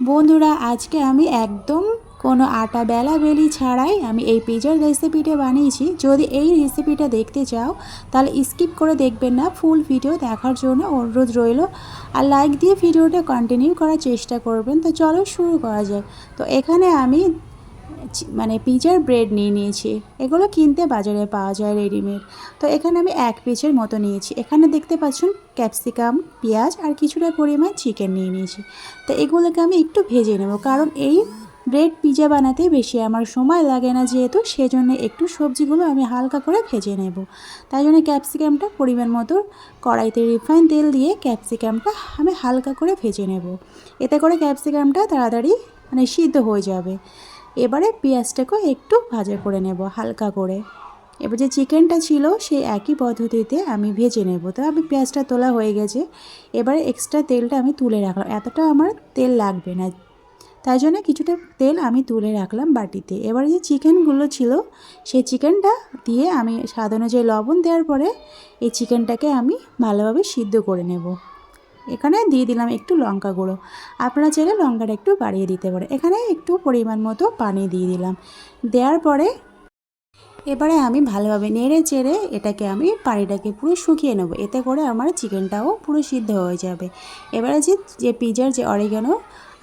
বন্ধুরা, আজকে আমি একদম কোনো আটা বেলা বেলি ছাড়াই আমি এই পিজার রেসিপিটা বানিয়েছি। যদি এই রেসিপিটা দেখতে চাও, তাহলে স্কিপ করে দেখবেন না ফুল ভিডিও দেখার জন্য অনুরোধ রইল। আর লাইক দিয়ে ভিডিওটা কন্টিনিউ করার চেষ্টা করবেন। তো চলো শুরু করা যায় তো এখানে আমি মানে পিজার ব্রেড নিয়ে নিয়েছি। এগুলো কিনতে বাজারে পাওয়া যায় রেডিমেড। তো এখানে আমি এক পিসের মতো নিয়েছি। এখানে দেখতে পাচ্ছেন ক্যাপসিকাম, পেঁয়াজ আর কিছুটা পরিমাণ চিকেন নিয়ে নিয়েছি। তো এগুলোকে আমি একটু ভেজে নেব কারণ এই ব্রেড পিজা বানাতে বেশি আমার সময় লাগে না যেহেতু সেজন্য একটু সবজিগুলো আমি হালকা করে ভেজে নেব। তাই জন্য ক্যাপসিকামটা পরিমাণ মতো কড়াইতে রিফাইন তেল দিয়ে ক্যাপসিকামটা আমি হালকা করে ভেজে নেব। এতে করে ক্যাপসিকামটা তাড়াতাড়ি মানে সিদ্ধ হয়ে যাবে। এবারে পেঁয়াজটাকেও একটু ভাজা করে নেব, হালকা করে। এবার যে চিকেনটা ছিল, সেই একই পদ্ধতিতে আমি ভেজে নেব। তো আমি পেঁয়াজটা তোলা হয়ে গেছে। এবারে এক্সট্রা তেলটা আমি তুলে রাখলাম। এতটা আমার তেল লাগবে না। তাই জন্য কিছুটা তেল আমি তুলে রাখলাম বাটিতে। এবারে যে চিকেনগুলো ছিল, সেই চিকেনটা দিয়ে আমি স্বাদ অনুযায়ী লবণ দেওয়ার পরে এই চিকেনটাকে আমি ভালোভাবে সিদ্ধ করে নেব। এখানে দিয়ে দিলাম একটু লঙ্কা গুঁড়ো। আপনারা চাইলে লঙ্কাটা একটু বাড়িয়ে দিতে পারে এখানে একটু পরিমাণ মতো পানি দিয়ে দিলাম। দেওয়ার পরে এবারে আমি ভালোভাবে নেড়ে চেড়ে এটাকে আমি পানিটাকে পুরো শুকিয়ে নেব। এতে করে আমার চিকেনটাও পুরো সিদ্ধ হয়ে যাবে। এবারে যে যে পিজার, যে অরিগানো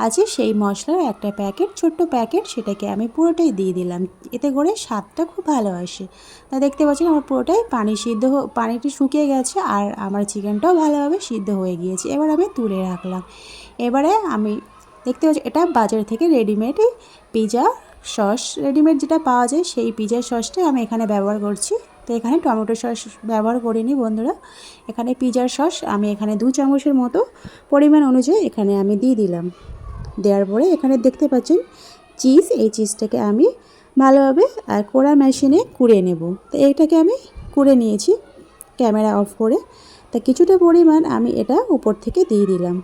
আছে সেই মশলার একটা প্যাকেট, ছোট্ট প্যাকেট, সেটাকে আমি পুরোটাই দিয়ে দিলাম। এতে করে স্বাদটা খুব ভালো আসে। তা দেখতে পাচ্ছেন আমার পুরোটাই পানি সিদ্ধ পানিটি শুকিয়ে গেছে আর আমার চিকেনটাও ভালোভাবে সিদ্ধ হয়ে গিয়েছে। এবার আমি তুলে রাখলাম। এবারে আমি দেখতে পাচ্ছি এটা বাজার থেকে রেডিমেডই পিজা সস। রেডিমেড যেটা পাওয়া যায় সেই পিজার সসটাই আমি এখানে ব্যবহার করছি। তো এখানে টমেটো সস ব্যবহার করিনি বন্ধুরা। এখানে পিজার সস আমি এখানে দু চামচের মতো পরিমাণ অনুযায়ী এখানে আমি দিয়ে দিলাম। দেওয়ার পরে এখানে দেখতে পাচ্ছেন চিজ, এই চিজটাকে আমি ভালোভাবে, আর কোড়া মেশিনে কুড়ে নেব। তো এইটাকে আমি কুড়ে নিয়েছি, ক্যামেরা অফ করে। তা কিছুটা পরিমাণ আমি এটা উপর থেকে দিয়ে দিলাম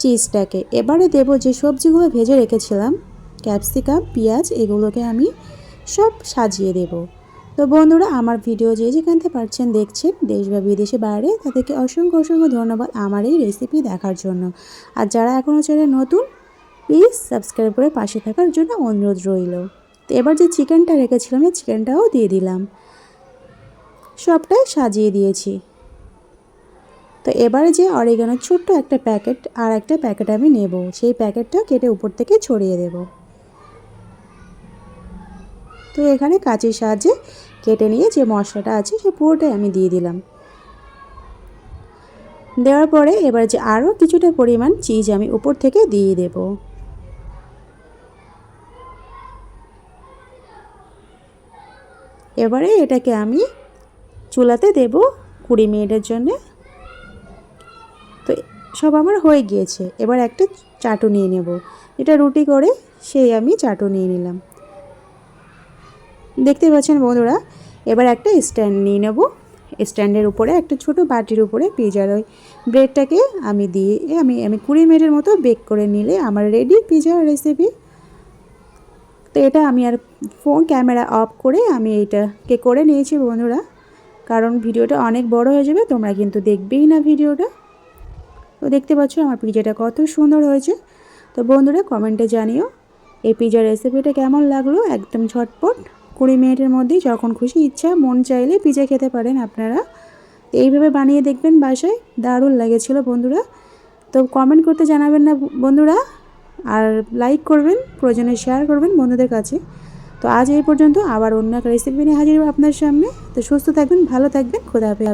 চিজটাকে। এবারে দেব যে সবজিগুলো ভেজে রেখেছিলাম, ক্যাপসিকাম, পেঁয়াজ, এগুলোকে আমি সব সাজিয়ে দেব। তো বন্ধুরা, আমার ভিডিও যে যেখান থেকে পারছেন দেখছেন, দেশ বা বিদেশে বাইরে, তাদেরকে অসংখ্য অসংখ্য ধন্যবাদ আমার এই রেসিপি দেখার জন্য। আর যারা এখনও চ্যানেল নতুন প্লিজ সাবস্ক্রাইব করে পাশে থাকার জন্য অনুরোধ রইল। তো এবার যে চিকেনটা রেখেছিলাম, এই চিকেনটাও দিয়ে দিলাম। সবটাই সাজিয়ে দিয়েছি। তো এবারে যে অরিগানোর ছোট্ট একটা প্যাকেট আর একটা প্যাকেট আমি নেব। সেই প্যাকেটটা কেটে উপর থেকে ছড়িয়ে দেব। তো এখানে কাঁচির সাহায্যে কেটে নিয়ে যে মশলাটা আছে সে পুরোটাই আমি দিয়ে দিলাম। দেওয়ার পরে এবার যে আরও কিছুটা পরিমাণ চিজ আমি উপর থেকে দিয়ে দেব। এবারে এটাকে আমি চুলাতে দেব কুড়ি মিনিটের জন্যে। তো সব আমার হয়ে গিয়েছে। এবার একটা চাটু নিয়ে নেব। এটা রুটি করে সেই আমি চাটু নিয়ে নিলাম। দেখতে পাচ্ছেন বন্ধুরা, এবার একটা স্ট্যান্ড নিয়ে নেব। স্ট্যান্ডের উপরে, একটা ছোট বাটির উপরে পিজার ওই ব্রেডটাকে আমি দিয়ে, আমি আমি কুড়ি মিনিটের মতো বেক করে নিলে আমার রেডি পিজার রেসিপি তো এটা আমি আর ফোন ক্যামেরা অফ করে আমি এইটাকে করে নিয়েছি বন্ধুরা। কারণ ভিডিওটা অনেক বড় হয়ে যাবে, তোমরা কিন্তু দেখবেই না ভিডিওটা। তো দেখতে পাচ্ছ আমার পিজাটা কত সুন্দর হয়েছে। তো বন্ধুরা কমেন্টে জানিও, এই পিজার রেসিপিটা কেমন লাগল? একদম ঝটপট। কুড়ি মিনিটের মধ্যেই যখন খুশি ইচ্ছা মন চাইলে পিজা খেতে পারেন আপনারা। তো এইভাবে বানিয়ে দেখবেন বাসায়। দারুণ লেগেছিল বন্ধুরা। তো কমেন্ট করতে জানাবেন না বন্ধুরা। আর লাইক করবেন, প্রয়োজনে শেয়ার করবেন বন্ধুদের কাছে। তো আজ এই পর্যন্ত আবার অন্য একটা রেসিপি নিয়ে হাজির আপনার সামনে। তো সুস্থ থাকবেন, ভালো থাকবেন, খোদা হাফেজ।